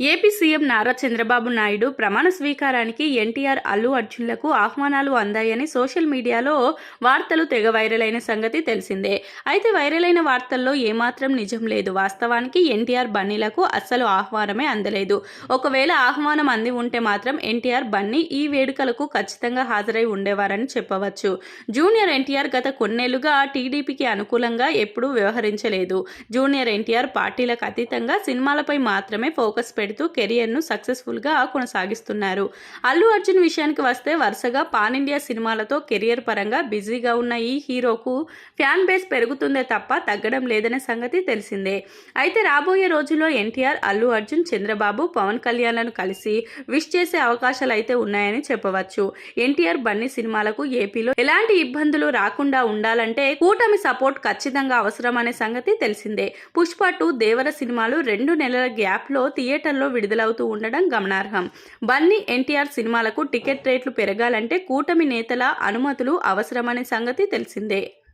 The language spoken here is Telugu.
ఏపీ సీఎం నారా చంద్రబాబు నాయుడు ప్రమాణ స్వీకారానికి ఎన్టీఆర్ అల్లు అర్జున్లకు ఆహ్వానాలు అందాయని సోషల్ మీడియాలో వార్తలు తెగ వైరల్ అయిన సంగతి తెలిసిందే. అయితే వైరల్ అయిన వార్తల్లో ఏమాత్రం నిజం లేదు. వాస్తవానికి ఎన్టీఆర్ బన్నీలకు అస్సలు ఆహ్వానమే అందలేదు. ఒకవేళ ఆహ్వానం అంది ఉంటే మాత్రం ఎన్టీఆర్ బన్నీ ఈ వేడుకలకు ఖచ్చితంగా హాజరై ఉండేవారని చెప్పవచ్చు. జూనియర్ ఎన్టీఆర్ గత కొన్నేళ్ళుగా టీడీపీకి అనుకూలంగా ఎప్పుడూ వ్యవహరించలేదు. జూనియర్ ఎన్టీఆర్ పార్టీలకు అతీతంగా సినిమాలపై మాత్రమే ఫోకస్ పెడుతూ కెరియర్ను సక్సెస్ఫుల్గా కొనసాగిస్తున్నారు. అల్లు అర్జున్ విషయానికి వస్తే వరుసగా పాన్ ఇండియా సినిమాలతో కెరియర్ పరంగా బిజీగా ఉన్న ఈ హీరోకు ఫ్యాన్ బేస్ పెరుగుతుందే తప్ప తగ్గడం లేదనే సంగతి తెలిసిందే. అయితే రాబోయే రోజుల్లో ఎన్టీఆర్ అల్లు అర్జున్ చంద్రబాబు పవన్ కళ్యాణ్లను కలిసి విష్ చేసే అవకాశాలు అయితే ఉన్నాయని చెప్పవచ్చు. ఎన్టీఆర్ బన్నీ సినిమాలకు ఏపీలో ఎలాంటి ఇబ్బందులు రాకుండా ఉండాలంటే కూటమి సపోర్ట్ ఖచ్చితంగా అవసరం అనే సంగతి తెలిసిందే. పుష్ప టూ దేవర సినిమాలు రెండు నెలల గ్యాప్లో థియేటర్లో విడుదలవుతూ ఉండడం గమనార్హం. బన్నీ ఎన్టీఆర్ సినిమాలకు టికెట్ రేట్లు పెరగాలంటే కూటమి నేతల అనుమతులు అవసరమనే సంగతి తెలిసిందే.